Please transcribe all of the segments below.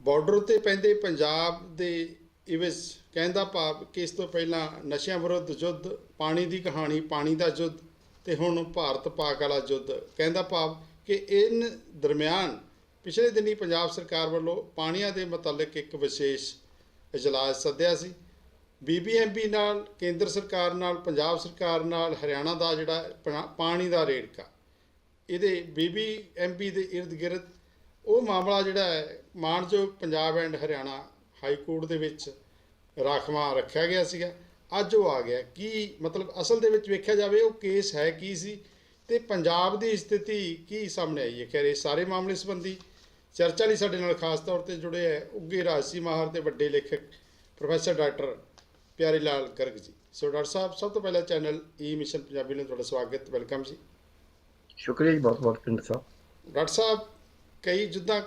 Border ਉੱਤੇ ਪੈਂਦੇ ਪੰਜਾਬ ਦੇ ਇਵਜ਼ ਕਹਿੰਦਾ ਭਾਵ ਕਿ ਇਸ ਤੋਂ ਪਹਿਲਾਂ ਨਸ਼ਿਆਂ ਵਿਰੁੱਧ ਯੁੱਧ, ਪਾਣੀ ਦੀ ਕਹਾਣੀ, ਪਾਣੀ ਦਾ ਯੁੱਧ ਤੇ ਹੁਣ ਭਾਰਤ ਪਾਕ ਵਾਲਾ ਯੁੱਧ। ਕਹਿੰਦਾ ਭਾਵ ਕਿ ਇਨ ਦਰਮਿਆਨ ਪਿਛਲੇ ਦਿਨੀ ਪੰਜਾਬ ਸਰਕਾਰ ਵੱਲੋਂ ਪਾਣੀਆਂ ਦੇ ਮੁਤਲਕ ਇੱਕ ਵਿਸ਼ੇਸ਼ ਇਜਲਾਸ ਸੱਦਿਆ ਸੀ। ਬੀਬੀਐਮਬੀ ਨਾਲ, ਕੇਂਦਰ ਸਰਕਾਰ ਨਾਲ, ਪੰਜਾਬ ਸਰਕਾਰ ਨਾਲ, ਹਰਿਆਣਾ ਦਾ ਜਿਹੜਾ ਪਾ- ਪਾਣੀ ਦਾ ਰੇੜਕਾ, ਇਹਦੇ ਬੀਬੀਐਮਬੀ ਦੇ ਇਰਦ ਗਿਰਦ ਉਹ ਮਾਮਲਾ ਜਿਹੜਾ ਹੈ ਮਾਨਯੋਗ Punjab and Haryana high court ਦੇ ਵਿੱਚ ਰਾਖਵਾਂ ਰੱਖਿਆ ਗਿਆ ਸੀਗਾ ਅੱਜ ਉਹ ਆ ਗਿਆ। ਕੀ ਮਤਲਬ ਅਸਲ ਦੇ ਵਿੱਚ ਵੇਖਿਆ ਜਾਵੇ ਉਹ ਕੇਸ ਹੈ ਕੀ ਸੀ ਤੇ ਪੰਜਾਬ ਦੀ ਸਥਿਤੀ ਕੀ ਸਾਹਮਣੇ ਆਈ ਹੈ? ਖੈਰ ਇਹ ਸਾਰੇ ਮਾਮਲੇ ਸੰਬੰਧੀ ਚਰਚਾ ਲਈ ਸਾਡੇ ਨਾਲ ਖਾਸ ਤੌਰ ਤੇ ਜੁੜੇ ਹੈ ਉੱਗੇ ਰਾਜਸੀ ਮਾਹਰ ਤੇ ਵੱਡੇ ਲੇਖਕ ਪ੍ਰੋਫੈਸਰ ਡਾਕਟਰ ਪਿਆਰੀ ਲਾਲ ਗਰਗ ਜੀ। ਸੋ ਡਾਕਟਰ ਸਾਹਿਬ ਸਭ ਤੋਂ ਪਹਿਲਾਂ ਚੈਨਲ ਈ ਮਿਸ਼ਨ ਪੰਜਾਬੀ ਨੂੰ ਤੁਹਾਡਾ ਸਵਾਗਤ ਵੈਲਕਮ ਜੀ। ਸ਼ੁਕਰੀਆ ਜੀ ਬਹੁਤ ਬਹੁਤ ਪਿੰਡ ਸਾਹਿਬ। ਡਾਕਟਰ ਸਾਹਿਬ ਕਈ ਜੁੱਦਾਂ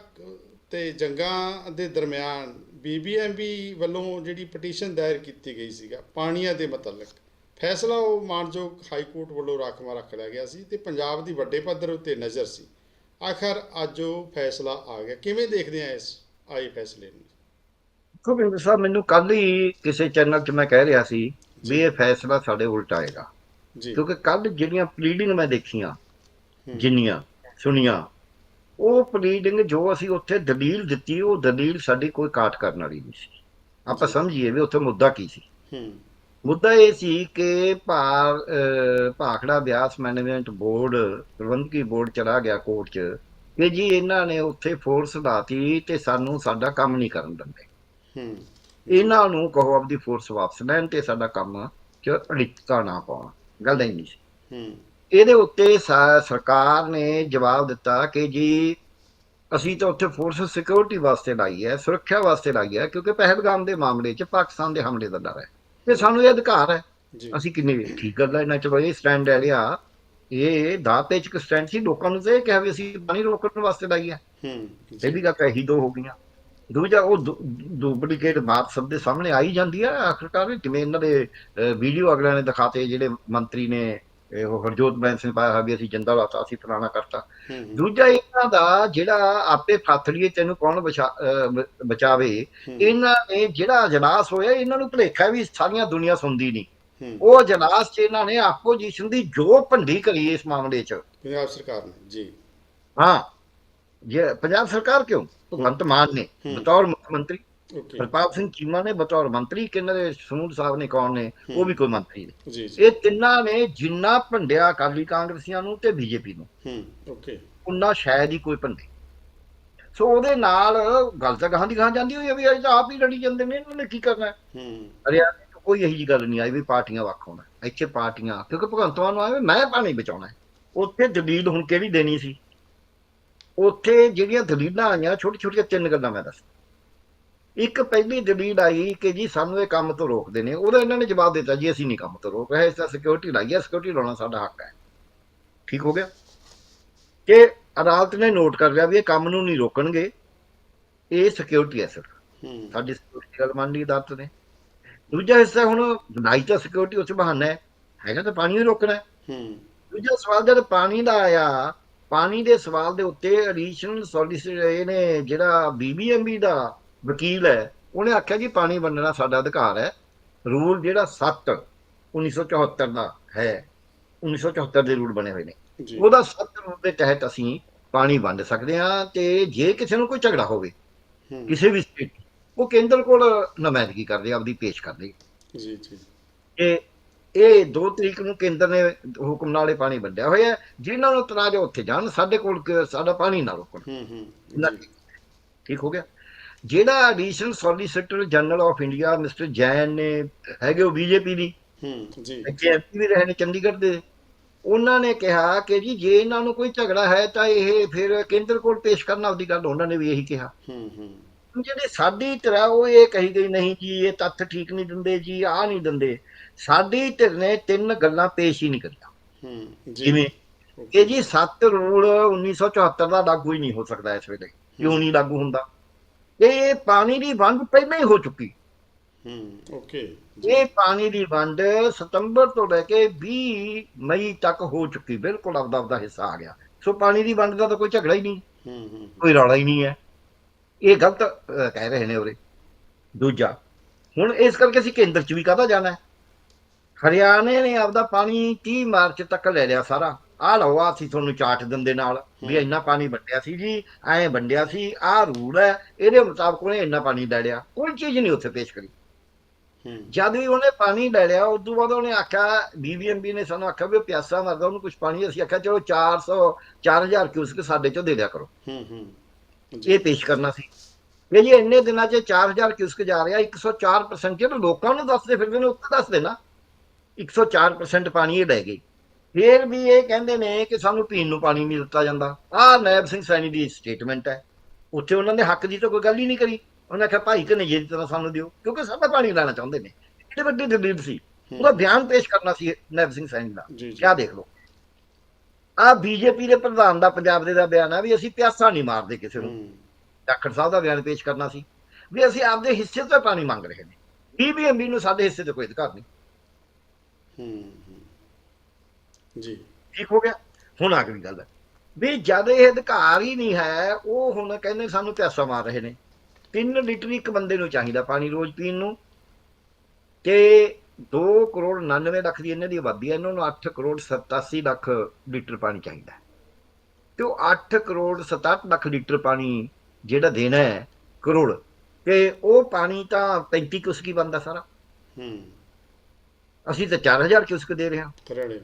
ਤੇ ਜੰਗਾਂ ਦੇ ਦਰਮਿਆਨ ਬੀਬੀਐਮਬੀ ਵੱਲੋਂ ਜਿਹੜੀ ਪਟੀਸ਼ਨ ਦਾਇਰ ਕੀਤੀ ਗਈ ਸੀਗਾ ਪਾਣੀਆਂ ਦੇ ਮੁਤਲਕ। ਫੈਸਲਾ ਉਹ ਮਾਨਯੋਗ ਹਾਈ ਕੋਰਟ ਵੱਲੋਂ ਰਾਖਵਾਂ ਰੱਖ ਲਿਆ ਗਿਆ ਸੀ ਤੇ ਪੰਜਾਬ ਦੀ ਵੱਡੇ ਪੱਧਰ ਉੱਤੇ ਨਜ਼ਰ ਸੀ। ਆਖਰ ਅੱਜ ਉਹ ਫੈਸਲਾ ਆ ਗਿਆ। ਕਿਵੇਂ ਦੇਖਦੇ ਆ ਇਸ ਆਏ ਫੈਸਲੇ ਨੂੰ? ਗੋਬਿੰਦ ਸਾਹਿਬ ਮੈਨੂੰ ਕੱਲ ਹੀ ਕਿਸੇ ਚੈਨਲ 'ਚ ਮੈਂ ਕਹਿ ਰਿਹਾ ਸੀ ਵੀ ਇਹ ਫੈਸਲਾ ਸਾਡੇ ਉਲਟ ਆਏਗਾ। ਜੀ। ਕਿਉਂਕਿ ਕੱਲ ਜਿਹੜੀਆਂ ਪਲੀਡਿੰਗ ਮੈਂ ਦੇਖੀਆਂ। ਜਿੰਨੀਆਂ ਸੁਣੀਆਂ ਉਹ ਪਲੀਡਿੰਗ ਜੋ ਅਸੀਂ ਉੱਥੇ ਦਲੀਲ ਦਿੱਤੀ ਉਹ ਦਲੀਲ ਸਾਡੀ ਕੋਈ ਕਾਟ ਕਰਨ ਵਾਲੀ ਨਹੀਂ ਸੀ। ਆਪਾਂ। ਸਮਝੀਏ ਵੀ ਉੱਥੇ ਮੁੱਦਾ ਕੀ ਸੀ। ਹੂੰ। ਮੁੱਦਾ ਇਹ ਸੀ ਕਿ ਭਾਖੜਾ ਬਿਆਸ ਮੈਨੇਜਮੈਂਟ ਬੋਰਡ ਪ੍ਰਬੰਧਕੀ ਬੋਰਡ ਚਲਾ ਗਿਆ ਕੋਰਟ 'ਚ ਕਿ ਜੀ ਇਹਨਾਂ ਨੇ ਉੱਥੇ ਫੋਰਸ ਲਾਤੀ ਤੇ ਸਾਨੂੰ ਸਾਡਾ ਕੰਮ ਨਹੀਂ ਕਰਨ ਦਿੰਦੇ। ਹੂੰ। ਇਹਨਾਂ ਨੂੰ ਕਹੋ ਆਪਦੀ ਫੋਰਸ ਵਾਪਸ ਲੈਣ ਤੇ ਸਾਡਾ ਕੰਮ ਚ ਅੜਿੱਕਾ ਨਾ ਪਾਉਣ। ਗੱਲ ਨਹੀਂ ਸੀ। ਹੂੰ। ਇਹਦੇ ਉੱਤੇ ਸਰਕਾਰ ਨੇ ਜਵਾਬ ਦਿੱਤਾ ਕਿ ਜੀ ਅਸੀਂ ਤਾਂ ਉੱਥੇ ਫੋਰਸ ਸਿਕਿਉਰਿਟੀ ਵਾਸਤੇ ਲਾਈ ਹੈ ਸੁਰੱਖਿਆ ਵਾਸਤੇ ਲਾਈ ਹੈ ਕਿਉਂਕਿ ਪਹਿਲਗਾਮ ਦੇ ਮਾਮਲੇ 'ਚ ਪਾਕਿਸਤਾਨ ਦੇ ਹਮਲੇ ਦਾ ਡਰ ਹੈ। ਤੇ ਸਾਨੂੰ ਇਹ ਅਧਿਕਾਰ ਹੈ। ਅਸੀਂ ਕਿੰਨੇ ਵੀ ਠੀਕ ਗੱਲ ਹੈ ਇਹਨਾਂ ਚਲੋ ਇਹ ਸਟੈਂਡ ਲੈ ਲਿਆ। ਇਹ ਦਾਤੇ ਚ ਸਟੈਂਡ ਸੀ ਲੋਕਾਂ ਨੂੰ ਤੇ ਇਹ ਕਿਹਾ ਵੀ ਅਸੀਂ ਪਾਣੀ ਰੋਕਣ ਵਾਸਤੇ ਲਾਈ ਹੈ। ਹੂੰ ਇਹ ਵੀ ਗੱਲ ਕਹੀ ਦੋ ਹੋ ਗਈਆਂ। ਦੂਜਾ ਉਹ ਡੁਪਲੀਕੇਟ ਬਾਤ ਸਭ ਦੇ ਸਾਹਮਣੇ ਆਈ ਜਾਂਦੀ ਹੈ। ਆਖਰਕਾਰ ਜਿਵੇਂ ਇਹਨਾਂ ਦੇ ਵੀਡੀਓ ਅਗਲਿਆਂ ਨੇ ਦਿਖਾਤੇ ਜਿਹੜੇ ਮੰਤਰੀ ਨੇ ਉਹ ਹਰਜੋਤ ਬੈਂਸ ਨੇ ਪਾਇਆ ਵੀ ਅਸੀਂ ਜੰਦਾ ਲਾਤਾ ਅਸੀਂ ਫਲਾਣਾ ਕਰਤਾ। ਦੂਜਾ ਇਹਨਾਂ ਦਾ ਜਿਹੜਾ ਆਪੇ ਫਾਥੜੀਏ ਤੈਨੂੰ ਕੌਣ ਬਚਾਵੇ? ਇਹਨਾਂ ਨੇ ਜਿਹੜਾ ਅਜਲਾਸ ਹੋਇਆ ਇਹਨਾਂ ਨੂੰ ਭੁਲੇਖਾ ਵੀ ਸਾਰੀਆਂ ਦੁਨੀਆ ਸੁਣਦੀ ਨਹੀਂ। ਉਹ ਅਜਲਾਸ 'ਚ ਇਹਨਾਂ ਨੇ ਆਪੋਜੀਸ਼ਨ ਦੀ ਜੋ ਭੰਡੀ ਕਰੀ ਇਸ ਮਾਮਲੇ 'ਚ। ਪੰਜਾਬ ਸਰਕਾਰ ਨੇ ਜੀ। ਹਾਂ। ਜੇ ਪੰਜਾਬ ਸਰਕਾਰ ਕਿਉਂ? ਭਗਵੰਤ ਮਾਨ ਨੇ। ਬਤੌਰ ਮੁੱਖ ਮੰਤਰੀ। ਪ੍ਰਤਾਪ ਸਿੰਘ ਚੀਮਾ ਨੇ ਬਤੌਰ ਮੰਤਰੀ ਕਿੰਨਾਂ ਦੇ ਸਮੂਹ ਸਾਹਿਬ ਨੇ ਕੌਣ ਨੇ ਉਹ ਵੀ ਕੋਈ ਮੰਤਰੀ ਨੇ। ਜੀ ਜੀ। ਇਹ ਤਿੰਨਾਂ ਨੇ ਜਿੰਨਾ ਭੰਡਿਆ ਅਕਾਲੀ ਕਾਂਗਰਸੀਆਂ ਨੂੰ ਤੇ ਬੀਜੇਪੀ ਨੂੰ। ਹੂੰ ਓਕੇ ਉਹਨਾਂ ਸ਼ਾਇਦ ਹੀ ਕੋਈ ਭੰਡੇ। ਸੋ ਉਹਦੇ ਨਾਲ ਗੱਲ ਤਾਂ ਗਾਂ ਦੀ ਗਾਂ ਜਾਂਦੀ ਹੋਈ ਹੈ ਵੀ ਇਹ ਤਾਂ ਆਪ ਹੀ ਲੜੀ ਜਾਂਦੇ ਨੇ ਇਹਨਾਂ ਨੇ ਕੀ ਕਰਨਾ? ਹੈ? ਹੂੰ ਹਰਿਆਣਾ 'ਚ ਕੋਈ ਇਹੀ ਜਿਹੀ ਗੱਲ ਨਹੀਂ ਆਈ ਵੀ ਪਾਰਟੀਆਂ ਵੱਖ ਹੋਣਾ। ਇੱਥੇ ਪਾਰਟੀਆਂ ਕਿਉਂਕਿ ਭਗਵੰਤ ਮਾਨ ਨੂੰ ਆਏ ਮੈਂ ਪਾਣੀ ਬਚਾਉਣਾ ਹੈ। ਉੱਥੇ ਦਲੀਲ ਹੁਣ ਕਿਹੜੀ ਦੇਣੀ ਸੀ? ਉੱਥੇ ਜਿਹੜੀਆਂ ਦਲੀਲਾਂ ਆਈਆਂ ਛੋਟੀ ਛੋਟੀਆਂ ਤਿੰਨ ਗੱਲਾਂ ਮੈਂ ਦੱਸ। ਇੱਕ ਪਹਿਲੀ ਦਲੀਲ ਆਈ ਕਿ ਜੀ ਸਾਨੂੰ ਇਹ ਕੰਮ ਤੋਂ ਰੋਕਦੇ ਨੇ ਉਹਦਾ ਇਹਨਾਂ ਨੇ ਜਵਾਬ ਦਿੱਤਾ ਜੀ ਅਸੀਂ ਨਹੀਂ ਕੰਮ ਤੋਂ ਰੋਕ ਰਹੇ ਇਸ ਦਾ ਸਿਕਿਉਰਿਟੀ ਲਾਈ ਹੈ ਸਿਕਿਉਰਿਟੀ ਲਾਉਣਾ ਸਾਡਾ ਹੱਕ ਹੈ। ਠੀਕ ਹੋ ਗਿਆ? ਕਿ ਅਦਾਲਤ ਨੇ ਨੋਟ ਕਰ ਲਿਆ ਵੀ ਇਹ ਕੰਮ ਨੂੰ ਨਹੀਂ ਰੋਕਣਗੇ ਇਹ ਸਿਕਿਉਰਿਟੀ ਹੈ ਸਰ ਸਾਡੀ ਸਿਕਿਉਰਿਟੀ ਗੱਲ ਮੰਨ ਲਈ ਅਦਾਲਤ ਨੇ। ਦੂਜਾ ਹਿੱਸਾ ਹੁਣ ਬਣਾਈ ਤਾਂ ਸਿਕਿਉਰਿਟੀ ਉਸ ਬਹਾਨਾ ਹੈ ਹੈਗਾ ਤਾਂ ਪਾਣੀ ਨੂੰ ਰੋਕਣਾ ਹੈ। ਹੂੰ। ਦੂਜਾ ਸਵਾਲ ਜਦ ਪਾਣੀ ਦਾ ਆਇਆ ਪਾਣੀ ਦੇ ਸਵਾਲ ਦੇ ਉੱਤੇ ਐਡੀਸ਼ਨਲ ਸੋਲਿਸਿਟਰ ਇਹਨੇ ਜਿਹੜਾ ਬੀਬੀਐਮਬੀ ਦਾ ਵਕੀਲ ਹੈ। ਉਹਨੇ ਆਖਿਆ ਜੀ ਪਾਣੀ ਵੰਡਣਾ ਸਾਡਾ ਅਧਿਕਾਰ ਹੈ। ਰੂਲ ਜਿਹੜਾ 7 1974 ਦਾ ਹੈ 1974 ਦੇ ਰੂਲ ਬਣੇ ਹੋਏ ਨੇ। ਉਹਦਾ 7 ਰੂਲ ਦੇ ਤਹਿਤ ਅਸੀਂ ਪਾਣੀ ਵੰਡ ਸਕਦੇ ਹਾਂ ਤੇ ਜੇ ਕਿਸੇ ਨੂੰ ਕੋਈ ਝਗੜਾ ਹੋਵੇ ਕਿਸੇ ਵੀ ਸਟੇਟ ਉਹ ਕੇਂਦਰ ਕੋਲ ਨੁਮਾਇੰਦਗੀ ਕਰਦੇ ਆਪਦੀ ਪੇਸ਼ ਕਰਦੇ ਜੀ ਜੀ। ਕਿ ਇਹ 2 ਤਰੀਕ ਨੂੰ ਕੇਂਦਰ ਨੇ ਹੁਕਮ ਨਾਲੇ ਪਾਣੀ ਵੰਡਿਆ ਹੋਇਆ। ਜਿਨ੍ਹਾਂ ਨੂੰ ਤਰਾਜ ਉੱਥੇ ਜਾਣ ਸਾਡੇ ਕੋਲ ਸਾਡਾ ਪਾਣੀ ਨਾ ਰੋਕਣ। ਹੂੰ ਹੂੰ। ਠੀਕ ਹੋ ਗਿਆ? ਜਿਹੜਾ additional solicitor general of India mister Jain ਨੇ ਹੈਗੇ ਉਹ ਬੀਜੇਪੀ ਦੀ ਹੂੰ ਜੀ। ਐਮਪੀ ਵੀ ਰਹੇ ਨੇ ਚੰਡੀਗੜ੍ਹ ਦੇ। ਉਹਨਾਂ ਨੇ ਕਿਹਾ ਕਿ ਜੀ ਜੇ ਇਹਨਾਂ ਨੂੰ ਕੋਈ ਝਗੜਾ ਹੈ ਤਾਂ ਇਹ ਫਿਰ ਕੇਂਦਰ ਕੋਲ ਪੇਸ਼ ਕਰਨ ਆਪਦੀ ਗੱਲ। ਉਹਨਾਂ ਨੇ ਵੀ ਇਹੀ ਕਿਹਾ। ਹੂੰ ਹੂੰ। ਜਿਹੜੇ ਸਾਡੀ ਤਰ੍ਹਾਂ ਉਹ ਇਹ ਕਹੀ ਗਈ ਨਹੀਂ ਜੀ ਇਹ ਤੱਥ ਠੀਕ ਨਹੀਂ ਦਿੰਦੇ ਜੀ ਆਹ ਨਹੀਂ ਦਿੰਦੇ। ਸਾਡੀ ਧਿਰ ਨੇ ਤਿੰਨ ਗੱਲਾਂ ਪੇਸ਼ ਹੀ ਨਹੀਂ ਕਰੀਆਂ। ਹੂੰ ਜੀ। ਜਿਵੇਂ ਇਹ ਜੀ ਸੱਤ ਰੂਲ 1974 ਦਾ ਲਾਗੂ ਹੀ ਨਹੀਂ ਹੋ ਸਕਦਾ ਇਸ ਵੇਲੇ। ਕਿਉਂ ਨਹੀਂ ਲਾਗੂ ਹੁੰਦਾ? ਇਹ ਪਾਣੀ ਦੀ ਵੰਡ ਪਹਿਲਾਂ ਹੀ ਹੋ ਚੁੱਕੀ। ਹੂੰ ਓਕੇ ਇਹ ਪਾਣੀ ਦੀ ਵੰਡ ਸਤੰਬਰ ਤੋਂ ਲੈ ਕੇ 20 ਮਈ ਤੱਕ ਹੋ ਚੁੱਕੀ। ਬਿਲਕੁਲ ਆਪਦਾ ਆਪਦਾ ਹਿੱਸਾ ਆ ਗਿਆ। ਸੋ ਪਾਣੀ ਦੀ ਵੰਡ ਦਾ ਤਾਂ ਕੋਈ ਝਗੜਾ ਹੀ ਨਹੀਂ। ਹੂੰ ਹੂੰ। ਕੋਈ ਰੌਲਾ ਹੀ ਨਹੀਂ ਹੈ। ਇਹ ਗਲਤ ਕਹਿ ਰਹੇ ਨੇ ਉਰੇ। ਦੂਜਾ ਹੁਣ ਇਸ ਕਰਕੇ ਅਸੀਂ ਕੇਂਦਰ ਚ ਵੀ ਕਾਹਦਾ ਜਾਣਾ ਹਰਿਆਣੇ ਨੇ ਆਪਦਾ ਪਾਣੀ 30 ਮਾਰਚ ਤੱਕ ਲੈ ਲਿਆ ਸਾਰਾ। ਆਹ ਲਓ ਆਹ ਅਸੀਂ ਤੁਹਾਨੂੰ ਚਾਰਟ ਦਿੰਦੇ ਨਾਲ ਵੀ। ਇੰਨਾ ਪਾਣੀ ਵੰਡਿਆ ਸੀ ਜੀ ਐਂ ਵੰਡਿਆ ਸੀ ਆਹ ਰੂਲ ਹੈ ਇਹਦੇ ਮੁਤਾਬਕ ਉਹਨੇ ਇੰਨਾ ਪਾਣੀ ਲੈ ਲਿਆ ਕੋਈ ਚੀਜ਼ ਨਹੀਂ ਉੱਥੇ ਪੇਸ਼ ਕਰੀ। ਜਦ ਵੀ ਉਹਨੇ ਪਾਣੀ ਲੈ ਲਿਆ ਉਸ ਤੋਂ ਬਾਅਦ ਉਹਨੇ ਆਖਿਆ ਬੀਬੀਐਮਬੀ ਨੇ ਸਾਨੂੰ ਆਖਿਆ ਵੀ ਪਿਆਸਾ ਮਰਦਾ ਉਹਨੂੰ ਕੁਝ ਪਾਣੀ ਅਸੀਂ ਆਖਿਆ ਚਲੋ 400 4000 ਕਿਊਸਕ ਸਾਡੇ ਚੋਂ ਦੇ ਦਿਆ ਕਰੋ। ਹੂੰ ਹੂੰ। ਇਹ ਪੇਸ਼ ਕਰਨਾ ਸੀ। ਇਹ ਜੀ ਇੰਨੇ ਦਿਨਾਂ 'ਚ 4000 ਕਿਊਸਕ ਜਾ ਰਿਹਾ 104% ਜਿਹੜਾ ਲੋਕਾਂ ਨੂੰ ਦੱਸਦੇ ਫਿਰਦੇ ਨੇ ਉੱਥੇ ਦੱਸ ਦੇਣਾ 104% ਪਾਣੀ ਇਹ ਲੈ ਗਏ ਫੇਰ ਵੀ ਇਹ ਕਹਿੰਦੇ ਨੇ ਕਿ ਸਾਨੂੰ ਪੀਣ ਨੂੰ ਪਾਣੀ ਨਹੀਂ ਦਿੱਤਾ ਜਾਂਦਾ। ਆਹ ਨੈਬ ਸਿੰਘ ਸੈਣੀ ਦੀ ਸਟੇਟਮੈਂਟ ਹੈ। ਉੱਥੇ ਉਹਨਾਂ ਦੇ ਹੱਕ ਦੀ ਤਾਂ ਕੋਈ ਗੱਲ ਹੀ ਨਹੀਂ ਕਰੀ। ਉਹਨਾਂ ਆਖਿਆ ਭਾਈ ਕਿ ਨਹੀਂ ਦੀ ਤਰ੍ਹਾਂ ਸਾਨੂੰ ਦਿਓ ਕਿਉਂਕਿ ਸਾਡਾ ਪਾਣੀ ਲੈਣਾ ਚਾਹੁੰਦੇ ਨੇ। ਇਹਦੇ ਵੱਡੀ ਦਲੀਲ ਸੀ। ਉਹਦਾ ਬਿਆਨ ਪੇਸ਼ ਕਰਨਾ ਸੀ ਨੈਬ ਸਿੰਘ ਸੈਣੀ ਦਾ। ਕਿਆ ਦੇਖ ਲਓ। ਆ ਬੀਜੇਪੀ ਦੇ ਪ੍ਰਧਾਨ ਦਾ ਪੰਜਾਬ ਦੇ ਦਾ ਬਿਆਨ ਹੈ ਵੀ ਅਸੀਂ ਪਿਆਸਾ ਨਹੀਂ ਮਾਰਦੇ ਕਿਸੇ ਨੂੰ। ਡਾਕਟਰ ਸਾਹਿਬ ਦਾ ਬਿਆਨ ਪੇਸ਼ ਕਰਨਾ ਸੀ ਵੀ ਅਸੀਂ ਆਪਦੇ ਹਿੱਸੇ ਤੋਂ ਪਾਣੀ ਮੰਗ ਰਹੇ ਨੇ। ਬੀਬੀਐਮਬੀ ਨੂੰ ਸਾਡੇ ਹਿੱਸੇ ਤੇ ਕੋਈ ਅਧਿਕਾਰ ਨਹੀਂ। ਹੂੰ। ਜੀ। ਠੀਕ ਹੋ ਗਿਆ? ਹੁਣ ਅਗਲੀ ਗੱਲ ਹੈ। ਵੀ ਜਦ ਇਹ ਅਧਿਕਾਰ ਹੀ ਨਹੀਂ ਹੈ ਉਹ ਹੁਣ ਕਹਿੰਦੇ ਸਾਨੂੰ ਪਿਆਸਾ ਮਾਰ ਰਹੇ ਨੇ। 3 ਲੀਟਰ ਇੱਕ ਬੰਦੇ ਨੂੰ ਚਾਹੀਦਾ ਪਾਣੀ ਰੋਜ਼ ਪੀਣ ਨੂੰ। ਤੇ 2 ਕਰੋੜ 99 ਲੱਖ ਦੀ ਇਹਨਾਂ ਦੀ ਆਬਾਦੀ ਹੈ ਇਹਨਾਂ ਨੂੰ 8 ਕਰੋੜ 87 ਲੱਖ ਲੀਟਰ ਪਾਣੀ ਚਾਹੀਦਾ। ਤੇ ਉਹ 8 ਕਰੋੜ 67 ਲੱਖ ਲੀਟਰ ਪਾਣੀ ਜਿਹੜਾ ਦੇਣਾ ਹੈ ਕਰੋੜ। ਤੇ ਉਹ ਪਾਣੀ ਤਾਂ 35 ਕੁਸਕੀ ਬੰਦਾ ਸਾਰਾ? ਹੂੰ। ਅਸੀਂ ਤਾਂ 4000 ਕਿਉਸਕ ਦੇ ਰਹੇ ਹਾਂ।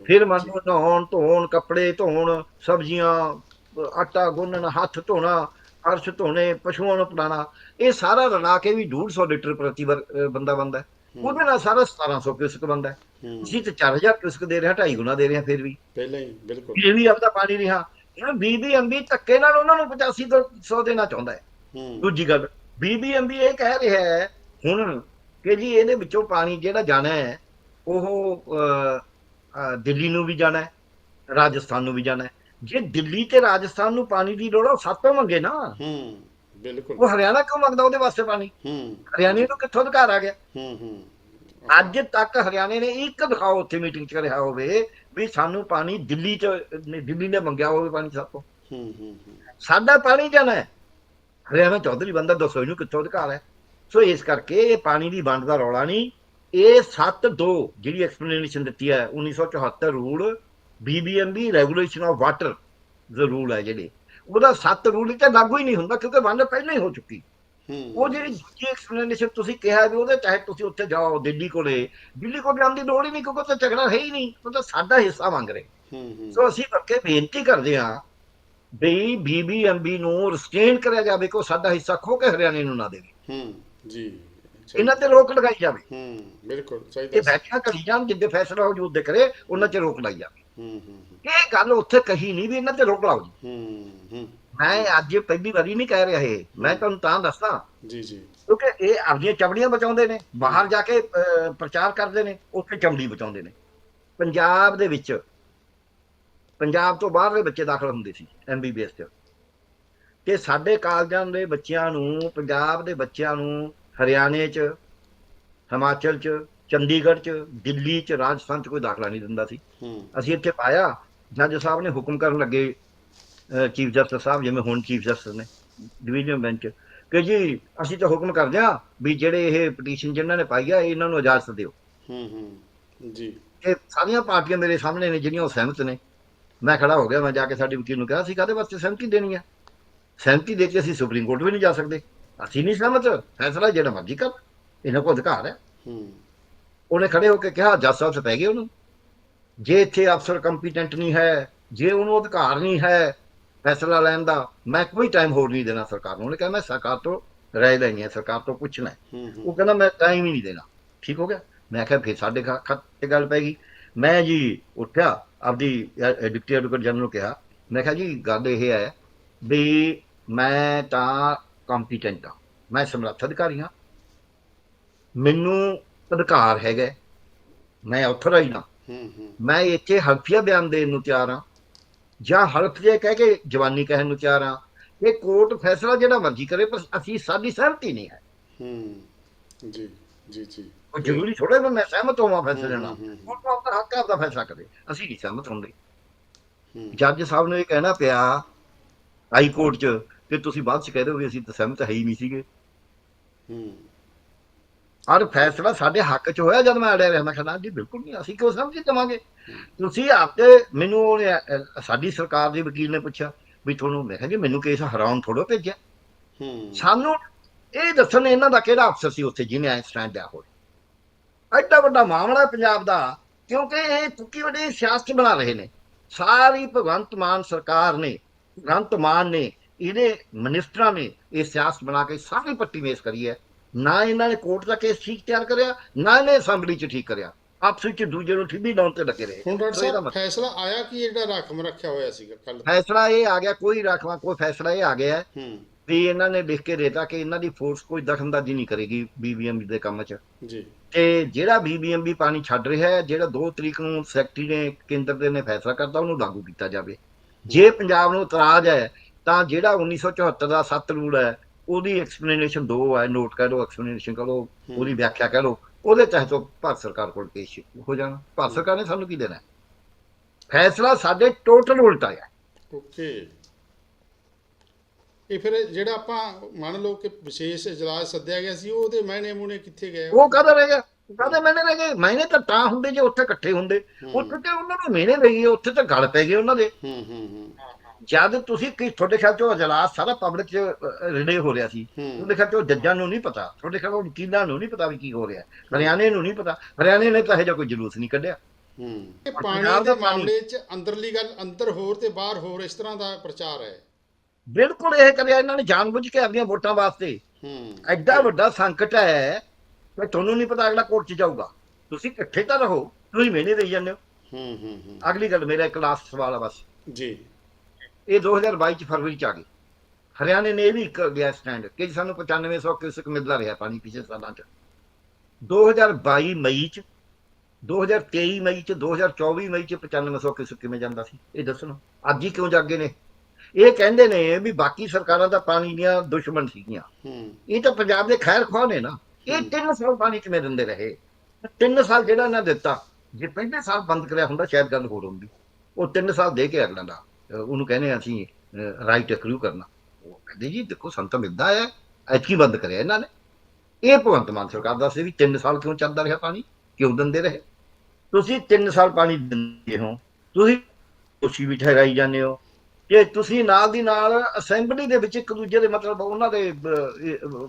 ਫਿਰ ਮੰਨ ਲਓ ਨਹਾਉਣ ਧੋਣ ਕੱਪੜੇ ਧੋਣ ਸਬਜ਼ੀਆਂ ਆਟਾ ਗੁੰਨਣ ਹੱਥ ਧੋਣਾ ਅਰਸ਼ ਧੋਣੇ ਪਸ਼ੂਆਂ ਨੂੰ ਪਿਲਾਣਾ ਇਹ ਸਾਰਾ ਰਲਾ ਕੇ ਵੀ 150 ਲੀਟਰ ਪ੍ਰਤੀ ਬੰਦਾ ਬੰਦਾ ਉਹਦੇ ਨਾਲ ਸਾਰਾ 1700 ਕਿਉਸਕ ਬੰਦਾ ਹੂੰ। ਅਸੀਂ ਤਾਂ 4000 ਕਿਉਸਕ ਦੇ ਰਹੇ ਹਾਂ 2.5 ਗੁਣਾ ਦੇ ਰਹੇ ਹਾਂ ਫਿਰ ਵੀ। ਪਹਿਲਾਂ ਹੀ ਬਿਲਕੁਲ। ਇਹ ਵੀ ਆਪਦਾ ਪਾਣੀ ਰਿਹਾ। ਇਹ ਬੀਬੀਐਮਬੀ ਧੱਕੇ ਨਾਲ ਉਹਨਾਂ ਨੂੰ 85 ਤੋਂ 100 ਦੇਣਾ ਚਾਹੁੰਦਾ ਹੈ। ਹੂੰ। ਦੂਜੀ ਗੱਲ ਬੀਬੀਐਮਬੀ ਇਹ ਕਹਿ ਰਿਹਾ ਹੈ ਹੁਣ ਕਿ ਜੀ ਇਹਦੇ ਵਿੱਚੋਂ ਪਾਣੀ ਜਿਹੜਾ ਜਾਣਾ ਹੈ ਉਹ ਦਿੱਲੀ ਨੂੰ ਵੀ ਜਾਣਾ ਹੈ ਰਾਜਸਥਾਨ ਨੂੰ ਵੀ ਜਾਣਾ ਹੈ। ਜੇ ਦਿੱਲੀ ਤੇ ਰਾਜਸਥਾਨ ਨੂੰ ਪਾਣੀ ਦੀ ਲੋੜ ਆ, ਸਾਤੋਂ ਮੰਗੇ ਨਾ। ਹੂੰ ਬਿਲਕੁਲ। ਉਹ ਹਰਿਆਣਾ ਕਿਉਂ ਮੰਗਦਾ ਉਹਦੇ ਵਾਸਤੇ ਪਾਣੀ? ਹੂੰ। ਹਰਿਆਣੇ ਨੂੰ ਕਿੱਥੋਂ ਅਧਿਕਾਰ ਆ ਗਿਆ? ਹੂੰ ਹੂੰ। ਅੱਜ ਤੱਕ ਹਰਿਆਣੇ ਨੇ ਇੱਕ ਦਿਖਾਓ ਉੱਥੇ ਮੀਟਿੰਗ 'ਚ ਰਿਹਾ ਹੋਵੇ ਵੀ ਸਾਨੂੰ ਪਾਣੀ ਦਿੱਲੀ 'ਚ ਦਿੱਲੀ ਨੇ ਮੰਗਿਆ ਹੋਵੇ ਪਾਣੀ ਸਾਤੋਂ। ਹੂੰ ਹੂੰ ਹੂੰ। ਸਾਡਾ ਪਾਣੀ ਜਾਣਾ ਹੈ। ਹਰਿਆਣਾ ਚੌਧਰੀ ਬੰਦਾ ਦੱਸੋ ਇਹਨੂੰ ਕਿੱਥੋਂ ਅਧਿਕਾਰ ਹੈ। ਸੋ ਇਸ ਕਰਕੇ ਇਹ ਪਾਣੀ ਦੀ ਵੰਡ ਦਾ ਰੌਲਾ ਨਹੀਂ। ਇਹ 7-2 ਜਿਹੜੀ ਐਕਸਪਲੇਨੇਸ਼ਨ ਦਿੱਤੀ ਹੈ 1974 rule BBMB regulation of water the rule ਹੈ ਜਿਹੜੇ। ਉਹਦਾ 7 ਰੂਲ ਤੇ ਲਾਗੂ ਹੀ ਨਹੀਂ ਹੁੰਦਾ ਕਿਉਂਕਿ ਵੰਡ ਪਹਿਲਾਂ ਹੀ ਹੋ ਚੁੱਕੀ। ਉਹ ਜਿਹੜੀ ਦੂਜੀ ਐਕਸਪਲੇਨੇਸ਼ਨ ਤੁਸੀਂ ਕਿਹਾ ਵੀ ਉਹਦੇ ਚਾਹੇ ਤੁਸੀਂ ਉੱਥੇ ਜਾਓ ਦਿੱਲੀ ਕੋਲੇ। ਦਿੱਲੀ ਕੋਲ ਜਾਣ ਦੀ ਲੋੜ ਹੀ ਨਹੀਂ ਕਿਉਂਕਿ ਉੱਥੇ ਝਗੜਾ ਹੈ ਹੀ ਨਹੀਂ ਉਹ ਤਾਂ ਸਾਡਾ ਹਿੱਸਾ ਮੰਗ ਰਹੇ। ਸੋ ਅਸੀਂ ਕਰਕੇ ਬੇਨਤੀ ਕਰਦੇ ਹਾਂ ਵੀ ਬੀਬੀਐਮਬੀ ਨੂੰ ਰਿਸਟ੍ਰੇਨ ਕਰਿਆ ਜਾਵੇ ਕਿ ਸਾਡਾ ਹਿੱਸਾ ਖੋ ਕੇ ਹਰਿਆਣੇ ਨੂੰ ਨਾ ਦੇਵੇ। ਹੂੰ ਜੀ। ਇਹਨਾਂ ਤੇ ਰੋਕ ਲਗਾਈ ਜਾਵੇ। ਹੂੰ ਬਿਲਕੁਲ ਸਹੀ ਇਹ ਦੱਸ। ਬੈਠੀਆਂ ਕਰੀ ਜਾਣ ਜਿੱਦੇ ਫੈਸਲਾ ਹੋ ਜੂ ਦੇ ਕਰੇ ਉਹਨਾਂ 'ਚ ਰੋਕ ਲਾਈ ਜਾਵੇ। ਹੂੰ ਹੂੰ ਇਹ ਗੱਲ ਉੱਥੇ ਕਹੀ ਨਹੀਂ ਵੀ ਇਹਨਾਂ ਤੇ ਰੋਕ ਲਾਓ ਹੂੰ ਹੂੰ। ਮੈਂ ਅੱਜ ਪਹਿਲੀ ਵਾਰੀ ਨਹੀਂ ਕਹਿ ਰਿਹਾ ਇਹ। ਮੈਂ ਤੁਹਾਨੂੰ ਤਾਂ ਦੱਸਦਾ ਜੀ ਜੀ। ਕਿਉਂਕਿ ਇਹ ਆਪਣੀਆਂ ਚਮੜੀਆਂ ਬਚਾਉਂਦੇ ਨੇ। ਬਾਹਰ ਜਾ ਕੇ ਪ੍ਰਚਾਰ ਕਰਦੇ ਨੇ ਉੱਥੇ ਚਮੜੀ ਬਚਾਉਂਦੇ ਨੇ। ਪੰਜਾਬ ਦੇ ਵਿੱਚ ਪੰਜਾਬ ਤੋਂ ਬਾਹਰਲੇ ਬੱਚੇ ਦਾਖਲ ਹੁੰਦੇ ਸੀ ਐਮਬੀਬੀਐਸ 'ਚ। ਤੇ ਸਾਡੇ ਕਾਲਜਾਂ ਦੇ ਬੱਚਿਆਂ ਨੂੰ ਪੰਜਾਬ ਦੇ ਬੱਚਿਆਂ ਨੂੰ ਹਰਿਆਣੇ 'ਚ ਹਿਮਾਚਲ 'ਚ ਚੰਡੀਗੜ੍ਹ 'ਚ ਦਿੱਲੀ 'ਚ ਰਾਜਸਥਾਨ 'ਚ ਕੋਈ ਦਾਖਲਾ ਨਹੀਂ ਦਿੰਦਾ ਸੀ। ਅਸੀਂ ਇੱਥੇ ਪਾਇਆ। ਜੱਜ ਸਾਹਿਬ ਨੇ ਹੁਕਮ ਕਰਨ ਲੱਗੇ ਚੀਫ ਜਸਟਿਸ ਸਾਹਿਬ ਜਿਵੇਂ ਹੁਣ ਚੀਫ ਜਸਟਿਸ ਨੇ ਡਿਵੀਜ਼ਨ ਬੈਂਚ ਕਿ ਜੀ ਅਸੀਂ ਤਾਂ ਹੁਕਮ ਕਰਦੇ ਆ ਵੀ ਜਿਹੜੇ ਇਹ ਪਟੀਸ਼ਨ ਜਿਨ੍ਹਾਂ ਨੇ ਪਾਈ ਆ ਇਹਨਾਂ ਨੂੰ ਇਜਾਜ਼ਤ ਦਿਓ। ਹੂੰ ਹੂੰ। ਜੀ। ਇਹ ਸਾਰੀਆਂ ਪਾਰਟੀਆਂ ਮੇਰੇ ਸਾਹਮਣੇ ਨੇ ਜਿਹੜੀਆਂ ਉਹ ਸਹਿਮਤ ਨੇ। ਮੈਂ ਖੜਾ ਹੋ ਗਿਆ ਮੈਂ ਜਾ ਕੇ ਸਾਡੇ ਵਕੀਲ ਨੂੰ ਕਿਹਾ ਸੀ ਕਾਹਦੇ ਵਾਸਤੇ ਸਹਿਮਤੀ ਦੇਣੀ ਆ? ਸਹਿਮਤੀ ਦੇ ਕੇ ਅਸੀਂ ਸੁਪਰੀਮ ਕੋਰਟ ਵੀ ਨਹੀਂ ਜਾ ਸਕਦੇ। ਅਸੀਂ ਨਹੀਂ ਸਹਿਮਤ ਫੈਸਲਾ ਜਿਹੜਾ ਮਰਜ਼ੀ ਕਰ ਇਹਨਾਂ ਕੋਲ ਅਧਿਕਾਰ ਹੈ ਹੂੰ ਉਹਨੇ ਖੜੇ ਹੋ ਕੇ ਕਿਹਾ ਜੱਜ ਸਾਹਿਬ ਸੇ ਪੈ ਗਏ ਉਹਨੂੰ ਜੇ ਇੱਥੇ ਅਫਸਰ ਕੰਪੀਟੈਂਟ ਨਹੀਂ ਹੈ ਜੇ ਉਹਨੂੰ ਅਧਿਕਾਰ ਨਹੀਂ ਹੈ ਫੈਸਲਾ ਲੈਣ ਦਾ ਮੈਂ ਕੋਈ ਟਾਈਮ ਹੋਰ ਨਹੀਂ ਦੇਣਾ ਸਰਕਾਰ ਨੂੰ ਉਹਨੇ ਕਿਹਾ ਮੈਂ ਸਰਕਾਰ ਤੋਂ ਰਾਏ ਲੈਣੀ ਹੈ ਸਰਕਾਰ ਤੋਂ ਪੁੱਛਣਾ ਉਹ ਕਹਿੰਦਾ ਮੈਂ ਟਾਈਮ ਹੀ ਨਹੀਂ ਦੇਣਾ ਠੀਕ ਹੋ ਗਿਆ ਮੈਂ ਕਿਹਾ ਫਿਰ ਸਾਡੇ ਖੱਤ ਤੇ ਗੱਲ ਪੈ ਗਈ ਮੈਂ ਜੀ ਉੱਠਿਆ ਆਪਦੀ ਡਿਪਟੀ ਐਡਵੋਕੇਟ ਜਨਰਲ ਨੂੰ ਕਿਹਾ ਮੈਂ ਕਿਹਾ ਜੀ ਗੱਲ ਇਹ ਹੈ ਵੀ ਮੈਂ ਤਾਂ ਕੰਪੀਟੈਂਟ ਹਾਂ ਮੈਂ ਸਮਰੱਥ ਅਧਿਕਾਰੀ ਹਾਂ। ਮੈਨੂੰ ਅਧਿਕਾਰ ਹੈਗਾ। ਮੈਂ ਆਥੋਰਾਈਜ਼ ਹੂੰ। ਮੈਂ ਇੱਥੇ ਹਲਫੀਆ ਬਿਆਨ ਦੇਣ ਨੂੰ ਤਿਆਰ ਹਾਂ। ਜਾਂ ਹਲਫ ਜੇ ਕਹਿ ਕੇ ਜਵਾਨੀ ਕਹਿਣ ਨੂੰ ਤਿਆਰ ਹਾਂ। ਇਹ ਕੋਰਟ ਫੈਸਲਾ ਜਿਹੜਾ ਮਰਜ਼ੀ ਕਰੇ ਪਰ ਅਸੀਂ ਸਾਡੀ ਸਹਿਮਤੀ ਨਹੀਂ ਹੈ। ਹੂੰ ਜੀ ਜੀ ਜੀ। ਉਹ ਜ਼ਰੂਰੀ ਥੋੜਾ ਵੀ ਮੈਂ ਸਹਿਮਤ ਹੋਵਾਂ ਫੈਸਲੇ ਨਾਲ। ਤਾਂ ਆਪਣਾ ਹੱਕ ਆਪਦਾ ਫੈਸਲਾ ਕਰੇ। ਅਸੀਂ ਨਹੀਂ ਸਹਿਮਤ ਹੁੰਦੇ। ਜੱਜ ਸਾਹਿਬ ਨੂੰ ਇਹ ਕਹਿਣਾ ਪਿਆ ਹਾਈ ਕੋਰਟ 'ਚ ਕਿ ਤੁਸੀਂ ਬਾਅਦ ਚ ਕਹਿ ਦਿਓ ਵੀ ਅਸੀਂ ਤਾਂ ਸਹਿਮਤ ਹੈ ਹੀ ਨਹੀਂ ਸੀਗੇ। ਹੂੰ। ਔਰ ਫੈਸਲਾ ਸਾਡੇ ਹੱਕ 'ਚ ਹੋਇਆ ਜਦ ਮੈਂ ਅੜਿਆ ਰਿਹਾ। ਮੈਂ ਕਹਿੰਦਾ ਜੀ ਬਿਲਕੁਲ ਨਹੀਂ ਅਸੀਂ ਕਿਉਂ ਸਮਝ ਦੇਵਾਂਗੇ? ਤੁਸੀਂ ਆਪੇ ਮੈਨੂੰ ਸਾਡੀ ਸਰਕਾਰ ਦੇ ਵਕੀਲ ਨੇ ਪੁੱਛਿਆ ਵੀ ਤੁਹਾਨੂੰ ਮੈਂ ਕਿਹਾ ਜੀ ਮੈਨੂੰ ਕੇਸ ਹਰਾਉਣ ਥੋੜੋ ਭੇਜਿਆ। ਹੂੰ। ਸਾਨੂੰ ਇਹ ਦੱਸਣ ਇਹਨਾਂ ਦਾ ਕਿਹੜਾ ਅਫਸਰ ਸੀ ਉੱਥੇ ਜਿਹਨੇ ਐ ਸਟੈਂਡ ਲਿਆ ਹੋਵੇ ਐਡਾ ਵੱਡਾ ਮਾਮਲਾ ਪੰਜਾਬ ਦਾ ਕਿਉਂਕਿ ਇਹ ਤੁੱਕੀ ਵੱਡੀ ਸਿਆਸਤ ਬਣਾ ਰਹੇ ਨੇ। ਸਾਰੀ ਭਗਵੰਤ ਮਾਨ ਸਰਕਾਰ ਨੇ ਭਗਵੰਤ ਮਾਨ ਨੇ ਇਹਦੇ ਮਿਨਿਸਟਰਾਂ ਨੇ ਇਹ ਸਿਆਸਤ ਬਣਾ ਕੇ ਸਾਰੀ ਪੱਟੀ ਮੇਸ ਕਰੀ ਹੈ। ਨਾ ਇਹਨਾਂ ਨੇ ਕੋਰਟ ਦਾ ਕੇਸ ਠੀਕ ਤਿਆਰ ਕਰਿਆ ਨਾ ਇਹਨੇ ਅਸੈਂਬਲੀ 'ਚ ਠੀਕ ਕਰਿਆ। ਆਪਸ ਵਿੱਚ ਦੂਜੇ ਨੂੰ ਠਿੱਬੀ ਲਾਉਣ ਤੇ ਲੱਗੇ ਰਹੇ। ਹੁਣ ਡਾਕਟਰ ਸਾਹਿਬ ਫੈਸਲਾ ਆਇਆ ਕਿ ਜਿਹੜਾ ਰਾਖਮ ਰੱਖਿਆ ਹੋਇਆ ਸੀਗਾ ਕੱਲ ਫੈਸਲਾ ਇਹ ਆ ਗਿਆ ਕੋਈ ਰਾਖਵਾ ਕੋਈ ਫੈਸਲਾ ਇਹ ਆ ਗਿਆ ਵੀ ਇਹਨਾਂ ਨੇ ਲਿਖ ਕੇ ਦੇਤਾ ਕਿ ਇਹਨਾਂ ਦੀ ਫੋਰਸ ਕੋਈ ਦਖਲਅੰਦਾਜ਼ੀ ਨਹੀਂ ਕਰੇਗੀ ਬੀਬੀਐਮ ਦੇ ਕੰਮ 'ਚ। ਜੀ। ਤੇ ਜਿਹੜਾ ਬੀਬੀਐਮਬੀ ਪਾਣੀ ਛੱਡ ਰਿਹਾ ਹੈ ਜਿਹੜਾ 2 ਤਰੀਕ ਨੂੰ ਸੈਕਟਰੀ ਨੇ ਕੇਂਦਰ ਦੇ ਨੇ ਫੈਸਲਾ ਕਰਤਾ ਉਹਨੂੰ ਲਾਗੂ ਕੀਤਾ ਜਾਵੇ। ਜੇ ਪੰਜਾਬ ਨੂੰ ਇਤਰਾਜ਼ ਹੈ ਤਾਂ ਜਿਹੜਾ 1974 ਦਾ ਸੱਤ ਰੂਲ ਹੈ ਉਹਦੀ ਐਕਸਪਲੇਨੇਸ਼ਨ ਦੋ ਹੈ ਨੋਟ ਕਰ ਲਓ ਐਕਸਪਲੇਨੇਸ਼ਨ ਕਰੋ ਹੂੰ। ਉਹਦੀ ਵਿਆਖਿਆ ਕਰੋ ਉਹਦੇ ਤਹਿਤ ਭਾਰਤ ਸਰਕਾਰ ਕੋਲ ਪੇਸ਼ ਹੋ ਜਾਣਾ। ਭਾਰਤ ਸਰਕਾਰ ਨੇ ਸਾਨੂੰ ਕੀ ਦੇਣਾ? ਫੈਸਲਾ ਸਾਡੇ ਟੋਟਲ ਉਲਟਾ ਹੈ ਓਕੇ। ਇਹ ਫਿਰ ਜਿਹੜਾ ਆਪਾਂ ਮੰਨ ਲਓ ਕਿ ਵਿਸ਼ੇਸ਼ ਇਜਲਾਸ ਸੱਦਿਆ ਗਿਆ ਸੀ ਉਹਦੇ ਮਾਇਨੇ ਮੂਨੇ ਕਿੱਥੇ ਗਏ? ਉਹ ਕਹਦਾ ਰਹਿ ਗਿਆ ਕਹਦੇ ਮੈਨੇ ਰਹਿ ਗਏ? ਮੈਨੇ ਤਾਂ ਤਾਂ ਹੁੰਦੇ ਜੇ ਉੱਥੇ ਇਕੱਠੇ ਹੁੰਦੇ। ਉੱਥੇ ਤੇ ਉਹਨਾਂ ਨੂੰ ਮਹੀਨੇ ਰਹਿ ਗਏ ਉੱਥੇ ਤਾਂ ਗਲ ਪੈ ਗਏ ਉਹਨਾਂ ਦੇ। ਹੂੰ ਹੂੰ ਹੂੰ। ਜਦ ਤੁਸੀਂ ਕਿ ਤੁਹਾਡੇ ਖਿਆਲ ਚੋਂ ਅਜਲਾਸ ਸਾਰਾ ਪਬਲਿਕ ਚ ਰਿਲੇ ਹੋ ਰਿਹਾ ਸੀ। ਤੁਹਾਡੇ ਖਿਆਲ ਚੋਂ ਜੱਜਾਂ ਨੂੰ ਨਹੀਂ ਪਤਾ। ਤੁਹਾਡੇ ਖਿਆਲ ਚੋਂ ਵਕੀਲਾਂ ਨੂੰ ਨਹੀਂ ਪਤਾ ਵੀ ਕੀ ਹੋ ਰਿਹਾ। ਹਰਿਆਣੇ ਨੂੰ ਨਹੀਂ ਪਤਾ। ਹਰਿਆਣੇ ਨੇ ਤਾਂ ਇਹੋ ਜਿਹਾ ਕੋਈ ਜਲੂਸ ਨਹੀਂ ਕੱਢਿਆ। ਹੂੰ। ਪਾਣੀ ਪੰਜਾਬ ਦੇ ਮਾਮਲੇ 'ਚ ਅੰਦਰਲੀ ਗੱਲ ਅੰਦਰ ਹੋਰ ਤੇ ਬਾਹਰ ਹੋਰ ਇਸ ਤਰ੍ਹਾਂ ਦਾ ਪ੍ਰਚਾਰ ਹੈ। ਬਿਲਕੁਲ ਇਹ ਕਰਿਆ ਇਹਨਾਂ ਨੇ ਜਾਣਬੁੱਝ ਕੇ ਆਪਣੀਆਂ ਵੋਟਾਂ ਵਾਸਤੇ। ਹੂੰ। ਐਡਾ ਵੱਡਾ ਸੰਕਟ ਹੈ ਕਿ ਤੁਹਾਨੂੰ ਨਹੀਂ ਪਤਾ ਅਗਲਾ ਕੋਰਟ 'ਚ ਜਾਊਗਾ। ਤੁਸੀਂ ਇਕੱਠੇ ਤਾਂ ਰਹੋ। ਤੁਸੀਂ ਮਹੀਨੇ ਦੇਈ ਜਾਂਦੇ ਹੋ। ਹੂੰ ਹੂੰ ਹੂੰ। ਅਗਲੀ ਗੱਲ ਮੇਰਾ ਇੱਕ ਲਾਸਟ ਸਵਾਲ ਆ ਬਸ। ਜੀ। ਇਹ 2022 ਚ ਫਰਵਰੀ ਚ ਆ ਗਈ। ਹਰਿਆਣੇ ਨੇ ਇਹ ਵੀ ਇੱਕ ਗਿਆ ਸਟੈਂਡ ਕਿ ਜੀ ਸਾਨੂੰ 9500 ਕਿਊਸਕ ਮਿਲਦਾ ਰਿਹਾ ਪਾਣੀ ਪਿਛਲੇ ਸਾਲਾਂ ਚ। 2022 ਮਈ ਚ 2023 ਮਈ ਚ 2024 ਮਈ ਚ 9500 ਕਿਊਸਕ ਕਿਵੇਂ ਜਾਂਦਾ ਸੀ? ਇਹ ਦੱਸਣ। ਅੱਜ ਹੀ ਕਿਉਂ ਜਾਗੇ ਨੇ? ਇਹ ਕਹਿੰਦੇ ਨੇ ਵੀ ਬਾਕੀ ਸਰਕਾਰਾਂ ਦਾ ਪਾਣੀ ਦੀਆਂ ਦੁਸ਼ਮਣ ਸੀਗੀਆਂ। ਹੂੰ। ਇਹ ਤਾਂ ਪੰਜਾਬ ਦੇ ਖੈਰ ਖਵਾਹ ਨੇ ਨਾ। ਇਹ 3 ਸਾਲ ਪਾਣੀ ਕਿਵੇਂ ਦਿੰਦੇ ਰਹੇ? 3 ਸਾਲ ਜਿਹੜਾ ਇਹਨਾਂ ਦਿੱਤਾ ਜੇ ਪਹਿਲੇ ਸਾਲ ਬੰਦ ਕਰਿਆ ਹੁੰਦਾ ਸ਼ਾਇਦ ਗੱਲ ਹੋਰ ਹੁੰਦੀ। ਉਹ 3 ਸਾਲ ਦੇ ਕੇ ਅਗਲਾ ਦਾ। ਉਹਨੂੰ ਕਹਿੰਦੇ ਅਸੀਂ ਰਾਈਟ ਅਕਰੂ ਕਰਨਾ। ਉਹ ਕਹਿੰਦੇ ਜੀ, ਦੇਖੋ ਸਾਨੂੰ ਤਾਂ ਮਿਲਦਾ ਹੈ, ਐਤਕੀ ਬੰਦ ਕਰਿਆ ਇਹਨਾਂ ਨੇ। ਇਹ ਭਗਵੰਤ ਮਾਨ ਸਰਕਾਰ ਦਾ ਸੀ ਵੀ 3 ਸਾਲ ਕਿਉਂ ਚੱਲਦਾ ਰਿਹਾ ਪਾਣੀ? ਕਿਉਂ ਦਿੰਦੇ ਰਹੇ? ਤੁਸੀਂ 3 ਸਾਲ ਪਾਣੀ ਦਿੰਦੇ ਹੋ। ਤੁਸੀਂ ਤੁਸੀਂ ਵੀ ਠਹਿਰਾਈ ਜਾਂਦੇ ਹੋ। ਜੇ ਤੁਸੀਂ ਨਾਲ ਦੀ ਨਾਲ ਅਸੈਂਬਲੀ ਦੇ ਵਿੱਚ ਇੱਕ ਦੂਜੇ ਦੇ ਮਤਲਬ ਉਹਨਾਂ ਦੇ